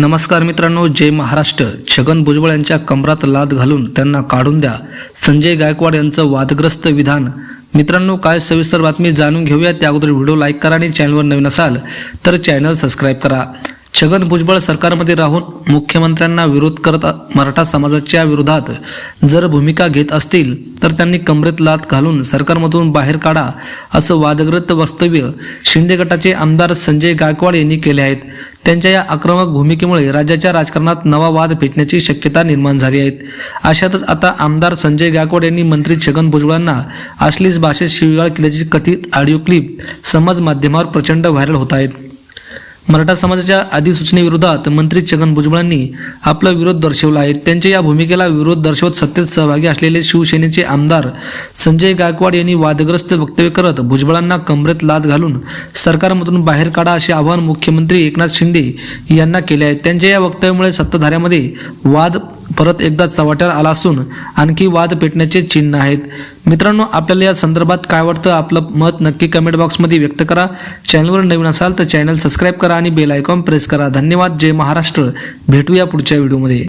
नमस्कार मित्रांनो जय महाराष्ट्र. छगन भुजबळ यांच्या कमरात लाद घालून त्यांना काढून द्या. संजय गायकवाड यांचं वादग्रस्त विधान. मित्रांनो काय सविस्तर बातमी जाणून घेऊया. त्या अगोदर व्हिडिओ लाईक करा आणि चॅनलवर नवीन असाल तर चॅनल सबस्क्राईब करा. छगन भुजबळ सरकारमध्ये राहून मुख्यमंत्र्यांना विरोध करत मराठा समाजाच्या विरोधात जर भूमिका घेत असतील तर त्यांनी कमरेत लात घालून सरकारमधून बाहेर काढा असं वादग्रस्त वक्तव्य शिंदे गटाचे आमदार संजय गायकवाड यांनी केले आहेत. त्यांच्या या आक्रमक भूमिकेमुळे राज्याच्या राजकारणात नवा वाद पेटण्याची शक्यता निर्माण झाली आहे. अशातच आता आमदार संजय गायकवाड यांनी मंत्री छगन भुजबळांना असलीच भाषेत शिवीगाळ केल्याची कथित ऑडिओ क्लिप समाज माध्यमावर प्रचंड व्हायरल होत आहेत. मराठा समाजाच्या अधिसूचनेविरोधात मंत्री छगन भुजबळांनी आपला विरोध दर्शवला आहे. त्यांच्या या भूमिकेला विरोध दर्शवत सत्तेत सहभागी असलेले शिवसेनेचे आमदार संजय गायकवाड यांनी वादग्रस्त वक्तव्य करत भुजबळांना कमरेत लाद घालून सरकारमधून बाहेर काढा असे आवाहन मुख्यमंत्री एकनाथ शिंदे यांना केले आहे. त्यांच्या या वक्तव्यामुळे सत्ताधाऱ्यामध्ये वाद परत एकदा चव्हाट्यावर आला असून आणखी वाद पेटण्याचे चिन्ह आहेत. मित्रांनो आपल्याला या संदर्भात काय वाटतं? आपलं मत नक्की कमेंट बॉक्समध्ये व्यक्त करा. चॅनलवर नवीन असाल तर चॅनल सबस्क्राईब करा आणि बेल आयकॉन प्रेस करा. धन्यवाद. जय महाराष्ट्र. भेटूया पुढच्या व्हिडिओमध्ये